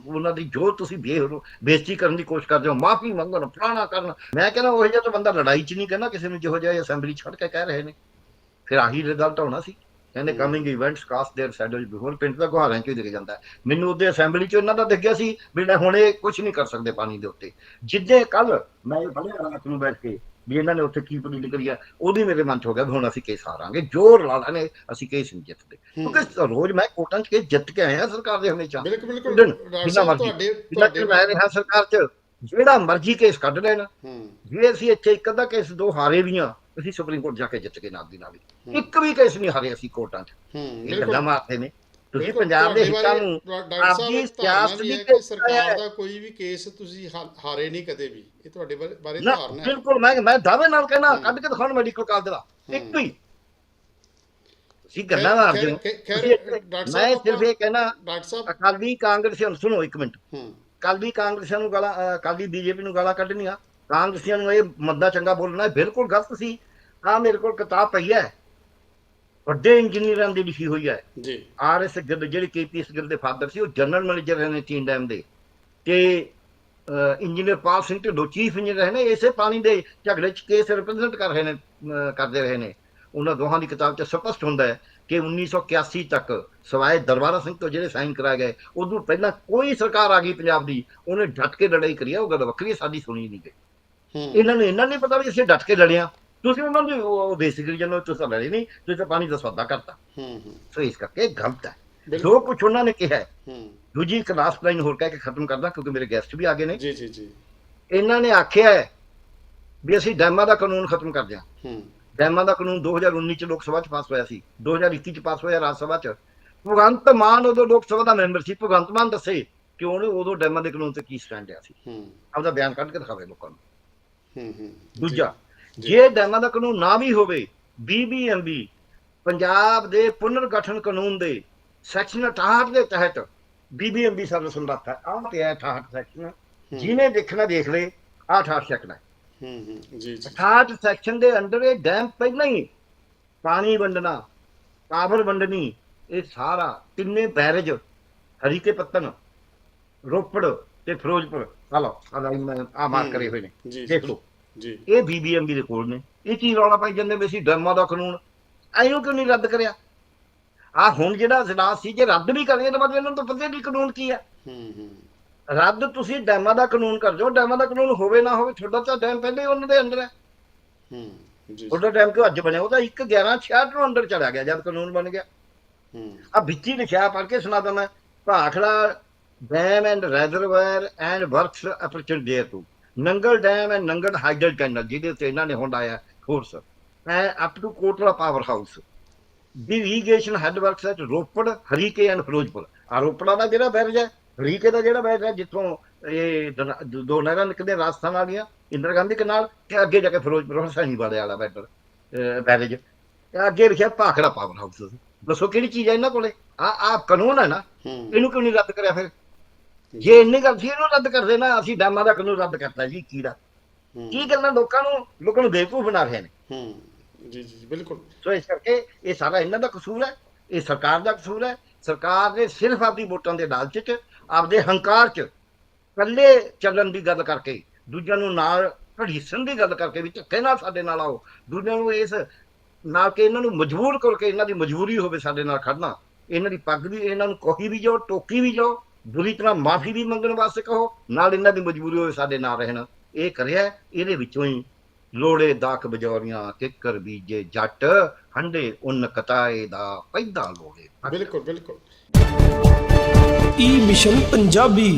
ਉਹਨਾਂ ਦੀ ਜੋ ਤੁਸੀਂ ਬੇ, ਬੇਇੱਜ਼ਤੀ ਕਰਨ ਦੀ ਕੋਸ਼ਿਸ਼ ਕਰਦੇ ਹੋ, ਮਾਫੀ ਮੰਗਣ, ਫਲਾਣਾ ਕਰਨ। ਮੈਂ ਕਹਿੰਦਾ ਉਹ ਜਿਹਾ ਬੰਦਾ ਲੜਾਈ 'ਚ ਨਹੀਂ ਕਹਿੰਦਾ ਕਿਸੇ ਨੂੰ ਜਿਹੋ ਜਿਹਾ ਅਸੈਂਬਲੀ ਛੱਡ ਕੇ ਕਹਿ ਰਹੇ ਨੇ। ਫਿਰ ਆਹੀ ਰਿਜ਼ਲਟ ਹੋਣਾ ਸੀ ਕਹਿੰਦੇ ਹਮ। Coming events cast their shadows before ਪਿੰਡ ਦਾ ਗੁਹਾਰਾਂ 'ਚ ਹੀ ਦਿਖ ਜਾਂਦਾ ਹੈ। ਮੈਨੂੰ ਉਹਦੇ ਅਸੈਂਬਲੀ 'ਚ ਇਹਨਾਂ ਦਾ ਦਿਖ ਗਿਆ ਸੀ ਵੀ ਨਾ ਹੁਣ ਇਹ ਕੁਝ ਨਹੀਂ ਕਰ ਸਕਦੇ ਪਾਣੀ ਦੇ ਉੱਤੇ ਜਿੱਦੇ ਕੱਲ ਮੈਂ ਬੜੇ ਰਾਤ ਨੂੰ ਬੈਠ ਕੇ ਵੀ ਇਹਨਾਂ ਨੇ ਉੱਥੇ ਕੀ ਪੋਲੀਟਿਕਲ ਕਰੀ ਆ ਉਹਦੀ ਮੇਰੇ ਮਨ 'ਚ ਹੋ ਗਿਆ ਵੀ ਹੁਣ ਅਸੀਂ ਕੇਸ ਹਾਰਾਂਗੇ ਜ਼ੋਰ ਲਾ ਲਾਂਗੇ ਅਸੀਂ ਕੇਸ ਨਹੀਂ ਜਿੱਤਦੇ ਹੂੰ। ਕਿਉਂਕਿ ਰੋਜ਼ ਮੈਂ ਕੋਰਟਾਂ 'ਚ ਕੇਸ ਜਿੱਤ ਕੇ ਆਇਆ ਸਰਕਾਰ ਦੇ ਹਮੇਸ਼ਾ ਬਿਲਕੁਲ ਬਿਲਕੁਲ ਜਿੰਨਾ ਡਾਕਟਰ ਸਾਹਿਬ ਮਰਜ਼ੀ। ਤੁਹਾਡੇ ਜਿੰਨਾ ਚਿਰ ਮੈਂ ਰਿਹਾ ਸਰਕਾਰ 'ਚ ਜਿਹੜਾ ਮਰਜ਼ੀ ਕੇਸ ਕੱਢ ਲੈਣ ਹੂੰ ਜੇ ਅਸੀਂ ਇੱਥੇ ਇੱਕ ਅੱਧਾ ਕੇਸ ਦੋ ਹਾਰੇ ਵੀ ਆ ਅਸੀਂ ਸੁਪਰੀਮ ਕੋਰਟ ਜਾ ਕੇ ਜਿੱਤ ਕੇ ਨਾਲ ਦੀ ਨਾਲ ਹੀ। ਇੱਕ ਵੀ ਕੇਸ ਨਹੀਂ ਹਾਰੇ ਅਸੀਂ ਕੋਰਟਾਂ 'ਚ। ਇਹ ਗੱਲਾਂ ਮਾਰਦੇ ਨੇ। ਤੁਸੀਂ ਪੰਜਾਬ ਦੇ ਹਿੱਤਾਂ ਨੂੰ ਆਪਦੀ ਸਿਆਸਤ ਦੀ ਕਿ ਸਰਕਾਰ। ਦਾ ਕੋਈ ਵੀ ਕੇਸ ਤੁਸੀਂ ਹਾਰੇ ਨਹੀਂ ਕਦੇ ਵੀ। ਇਹ ਤੁਹਾਡੇ ਬਾਰੇ- ਧਾਰਨਾ ਹੈ। ਬਿਲਕੁਲ ਮੈਂ ਮੈਂ ਦਾਅਵੇ ਨਾਲ ਕਹਿਣਾ। ਕੱਢ ਕੇ ਦਿਖਾਉਣ ਮੈਡੀਕਲ ਕਾਲਜ ਦਾ। ਇੱਕ। ਵੀ। ਤੁਸੀਂ ਗੱਲਾਂ ਮਾਰਦੇ ਹੋ। ਤੁਸੀਂ ਮੈਂ ਸਿਰਫ ਇਹ ਕਹਿਣਾ ਡਾਕਟਰ ਸਾਹਿਬ ਅਕਾਲੀ ਕਾਂਗਰਸੀਆਂ ਨੂੰ ਸੁਣੋ ਇੱਕ ਮਿੰਟ। ਹੂੰ। ਕਾਂਗਰਸੀਆਂ ਨੂੰ ਗਾਲਾਂ ਅਕਾਲੀ ਬੀਜੇਪੀ ਨੂੰ ਗਾਲਾਂ ਕੱਢਣੀਆਂ। ਕਾਂਗਰਸੀਆਂ ਨੂੰ ਇਹ ਮੱਦਾ ਚੰਗਾ ਬੋਲਣਾ ਬਿਲਕੁਲ ਗਲਤ ਸੀ। ਆ ਮੇਰੇ ਕੋਲ ਕਿਤਾਬ ਪਈ ਹੈ। ਵੱਡੇ ਇੰਜੀਨੀਅਰਾਂ ਦੀ ਲਿਖੀ ਹੋਈ ਹੈ। ਜੀ। ਆਰ ਐਸ ਗਿੱਲ ਜਿਹੜੇ ਕੇਪੀਐਸ ਗਿੱਲ ਦੇ ਫਾਦਰ ਸੀ ਉਹ ਜਨਰਲ ਮੈਨੇਜਰ ਰਹੇ ਨੇ ਚੀਨ ਡੈਮ ਦੇ। ਤੇ engineer Pal Singh Dhillon chief engineer ਰਹੇ ਨੇ ਇਸੇ ਪਾਣੀ ਦੇ ਝਗੜੇ 'ਚ ਕੇਸ ਰਿਪਰੈਜ਼ੈਂਟ ਕਰ ਰਹੇ ਨੇ ਕਰਦੇ ਰਹੇ ਨੇ। ਉਹਨਾਂ ਦੋਹਾਂ ਦੀ ਕਿਤਾਬ 'ਚ ਸਪਸ਼ਟ ਹੁੰਦਾ ਹੈ ਕਿ 1981 ਤੱਕ ਸਵਾਏ ਦਰਬਾਰਾ ਸਿੰਘ ਤੋਂ ਜਿਹੜੇ ਸਾਈਨ ਕਰਾਏ ਗਏ ਉਦੋਂ ਪਹਿਲਾਂ ਕੋਈ ਸਰਕਾਰ ਆ ਗਈ ਪੰਜਾਬ ਦੀ। ਉਹਨੇ ਡਟ ਕੇ ਲੜਾਈ ਕਰੀ ਉਹ ਗੱਲ ਵੱਖਰੀ ਸਾਡੀ ਸੁਣੀ ਨਹੀਂ ਗਈ। ਇਹਨਾਂ ਨੂੰ ਇਹਨਾਂ ਨਹੀਂ ਪਤਾ ਵੀ ਅਸੀਂ ਡਟ ਕੇ ਲੜਿਆ ਤੁਸੀਂ ਉਹਨਾਂ ਨੂੰ ਉਹ ਬੇਸਿਕਲੀ ਜਨੋ ਤੁਸੀਂ ਲੜੇ ਨਹੀਂ ਤੁਸੀਂ ਤਾਂ ਪਾਣੀ ਦਾ ਸੌਦਾ ਕਰਤਾ। ਹੂੰ ਹੂੰ। ਸੋ ਇਸ ਕਰਕੇ ਗਲਤ ਹੈ। ਜੋ ਕੁਝ ਉਹਨਾਂ ਨੇ ਕਿਹਾ ਹੈ, ਦੂਜੀ ਕਲਾਸ ਲਾਈਨ ਹੋਰ ਕਹਿ ਕੇ ਖਤਮ ਕਰਦਾ ਕਿਉਂਕਿ ਮੇਰੇ ਗੈਸਟ ਵੀ ਆ ਗਏ ਨੇ। ਜੀ ਜੀ ਜੀ। ਇਹਨਾਂ ਨੇ ਆਖਿਆ ਹੈ ਵੀ ਅਸੀਂ ਡੈਮਾਂ ਦਾ ਕਾਨੂੰਨ ਖਤਮ ਕਰ ਦਿਆਂ। ਹੂੰ। ਡੈਮਾਂ ਦਾ ਕਾਨੂੰਨ 2019 ਚ ਲੋਕ ਸਭਾ ਚ ਪਾਸ ਹੋਇਆ ਸੀ 2021 ਚ ਪਾਸ ਹੋਇਆ ਰਾਜ ਸਭਾ ਚ। ਭਗਵੰਤ ਮਾਨ ਉਦੋਂ ਲੋਕ ਸਭਾ ਦਾ ਮੈਂਬਰ ਸੀ। ਭਗਵੰਤ ਮਾਨ ਦੱਸੇ ਕਿ ਉਹਨੇ ਉਦੋਂ ਡੈਮਾਂ ਦੇ ਕਾਨੂੰਨ ਤੇ ਕੀ ਸਟੈਂਡ ਲਿਆ ਸੀ। ਹੂੰ। ਆਪਦਾ ਬਿਆਨ ਕੱਢ ਕੇ ਦਿਖਾਵੇ ਲੋਕਾਂ ਨੂੰ। ਹੂੰ ਹੂੰ ਦੂਜਾ ਜੀ। ਡੈਮਾਂ ਦਾ ਕਾਨੂੰਨ ਨਾ ਵੀ ਹੋਵੇ ਬੀਬੀਐਮਬੀ ਪੰਜਾਬ ਦੇ ਪੁਨਰ ਗਠਨ ਕਾਨੂੰਨ ਦੇ ਸੈਕਸ਼ਨ 68 ਦੇ ਤਹਿਤ ਬੀਬੀਐਮਬੀ ਸਰਵਿਸ ਸਮਰੱਥ ਹੈ ਆਹ ਤੇ ਹੈ 68 ਸੈਕਸ਼ਨ। ਜਿਹਨੇ ਦੇਖਣਾ ਦੇਖ ਲੇ ਆਹ 68 ਸੈਕਸ਼ਨ ਹੈ। ਹੂੰ ਹੂੰ ਜੀ ਜੀ। 68 ਸੈਕਸ਼ਨ ਦੇ ਅੰਡਰ ਇਹ ਡੈਮ ਪਹਿਲਾਂ ਹੀ ਪਾਣੀ ਵੰਡਣਾ ਪਾਵਰ ਵੰਡਣੀ ਇਹ ਸਾਰਾ ਤਿੰਨੇ ਬੈਰੇਜ ਹਰੀਕੇ ਪੱਤਨ ਰੋਪੜ ਤੇ ਫਿਰੋਜ਼ਪੁਰ। ਹਲੋ ਮੈਂ ਆ ਮਾਰ ਕਰੇ ਹੋਏ ਨੇ। ਦੇਖ ਲਓ। ਜੀ। ਇਹ ਬੀਬੀਐਮਬੀ ਦੇ ਕੋਲ ਨੇ। ਇਹ ਕੀ ਰੌਲਾ ਪਾਈ ਜਾਂਦੇ ਵੀ ਅਸੀਂ ਡਰਮਾ ਦਾ ਕਾਨੂੰਨ ਐਂ ਕਿਉਂ ਨਹੀਂ ਰੱਦ ਕਰਿਆ? ਆ ਹੁਣ ਜਿਹੜਾ ਇਜਲਾਸ ਸੀ ਜੇ ਰੱਦ ਵੀ ਕਰੀਏ ਤਾਂ ਮਤਲਬ ਇਹਨਾਂ ਨੂੰ ਤਾਂ ਪਤਾ ਨਹੀਂ ਕਾਨੂੰਨ ਕੀ ਹੈ ਹੂੰ ਹੂੰ। ਰੱਦ ਤੁਸੀਂ ਡੈਮਾਂ ਦਾ ਕਾਨੂੰਨ ਕਰ ਦਿਓ ਡੈਮਾਂ ਦਾ ਕਾਨੂੰਨ ਹੋਵੇ ਨਾ ਹੋਵੇ ਤੁਹਾਡਾ ਤਾਂ ਡੈਮ ਪਹਿਲੇ ਉਹਨਾਂ ਦੇ ਅੰਦਰ ਹੈ। ਹੂੰ ਜੀ। ਤੁਹਾਡਾ ਡੈਮ ਕਿਉਂ ਅੱਜ ਬਣਿਆ? ਉਹਦਾ 1 11 66 ਨੂੰ ਅੰਦਰ ਚਲਾ ਗਿਆ ਜਦ ਕਾਨੂੰਨ ਬਣ ਗਿਆ। ਹੂੰ। ਆ ਵਿੱਚ ਹੀ ਲਿਖਿਆ ਪੜ੍ਹ ਕੇ ਸੁਣਾ ਦਵਾਂ Bhakra dam and reservoir and works operation there to Nangal dam and Nangal hydel canal ਜਿਹਦੇ ਉੱਤੇ ਇਹਨਾਂ ਨੇ ਹੁਣ ਆਇਆ force a up to Kotla power house the irrigation head works at Ropar Harike and Ferozepur ਆ ਰੋਪੜਾ ਦਾ ਜਿਹੜਾ ਬੈਰਜ ਹੈ ਹਰੀਕੇ ਦਾ ਜਿਹੜਾ ਬੈਰਜ ਹੈ ਜਿੱਥੋਂ ਇਹ ਦ- ਨਹਿਰਾਂ ਨਿਕਲਦੀਆਂ ਰਾਜਸਥਾਨ ਵਾਲੀਆਂ ਇੰਦਰ ਗਾਂਧੀ ਕਨਾਲ ਤੇ ਅੱਗੇ ਜਾ ਕੇ ਫਿਰੋਜ਼ਪੁਰ ਹਸੈਣੀ ਵਾਲੇ ਵਾਲਾ ਬੈਟਰ ਬੈਰਜ ਤੇ ਅੱਗੇ ਲਿਖਿਆ ਭਾਖੜਾ ਪਾਵਰ ਹਾਊਸ ਦੱਸੋ ਕਿਹੜੀ ਚੀਜ਼ ਹੈ ਇਹਨਾਂ ਕੋਲੇ ਆ ਆ ਕਾਨੂੰਨ ਹੈ ਨਾ ਇਹਨੂੰ ਕਿਉਂ ਨਹੀਂ ਰੱਦ ਕਰਿਆ ਫਿਰ ਜੇ ਇੰਨੀ ਗੱਲ ਸੀ ਇਹਨੂੰ ਰੱਦ ਕਰਦੇ ਨਾ ਅਸੀਂ ਡੈਮਾਂ ਦਾ ਕਾਨੂੰਨ ਰੱਦ ਕਰਤਾ ਜੀ ਕੀ ਦਾ? ਹੂੰ। ਕੀ ਗੱਲਾਂ ਲੋਕਾਂ ਨੂੰ ਲੋਕਾਂ ਨੂੰ ਬੇਵਕੂਫ ਬਣਾ ਰਹੇ ਨੇ? ਹੂੰ। ਜੀ ਜੀ ਬਿਲਕੁਲ। ਸੋ ਇਸ ਕਰਕੇ ਇਹ ਸਾਰਾ ਇਹਨਾਂ ਦਾ ਕਸੂਰ ਹੈ ਇਹ ਸਰਕਾਰ ਦਾ ਕਸੂਰ ਹੈ। ਸਰਕਾਰ ਨੇ ਸਿਰਫ ਆਪਦੀ ਵੋਟਾਂ ਦੇ ਲਾਲਚ 'ਚ ਆਪਦੇ ਹੰਕਾਰ 'ਚ ਇਕੱਲੇ ਚੱਲਣ ਦੀ ਗੱਲ ਕਰਕੇ ਦੂਜਿਆਂ ਨੂੰ ਨਾਲ ਘੜੀਸਣ ਦੀ ਗੱਲ ਕਰਕੇ ਵੀ ਧੱਕੇ ਨਾਲ ਸਾਡੇ ਨਾਲ ਆਓ। ਦੂਜਿਆਂ ਨੂੰ ਇਸ ਨਾਲ ਕਿ ਇਹਨਾਂ ਨੂੰ ਮਜਬੂਰ ਕਰਕੇ ਇਹਨਾਂ ਦੀ ਮਜਬੂਰੀ ਹੋਵੇ ਸਾਡੇ ਨਾਲ ਖੜਨਾ ਇਹਨਾਂ ਦੀ ਪੱਗ ਵੀ ਇਹਨਾਂ ਨੂੰ ਕੋਹੀ ਵੀ ਜਾਓ ਟੋਕੀ ਵੀ ਜਾਓ। ਬੁਰੀ ਤਰ੍ਹਾਂ ਮਾਫੀ ਵੀ ਮੰਗਣ ਵਾਸਤੇ ਕਹੋ ਨਾਲ ਇਹਨਾਂ ਦੀ ਮਜਬੂਰੀ ਹੋਵੇ ਸਾਡੇ ਨਾਲ ਰਹਿਣ। ਇਹ ਕਰਿਆ ਇਹਦੇ ਵਿੱਚੋਂ ਹੀ ਲੋੜੇ ਦਾਕ ਬਜੌਰੀਆਂ ਕਿੱਕਰ ਬੀਜੇ ਜੱਟ ਹੰਡੇ ਉਨ ਕਤਾਏ ਦਾ ਪੈਦਾ ਲੋੜੇ। ਬਿਲਕੁਲ ਬਿਲਕੁਲ। ਈ ਮਿਸ਼ਨ ਪੰਜਾਬੀ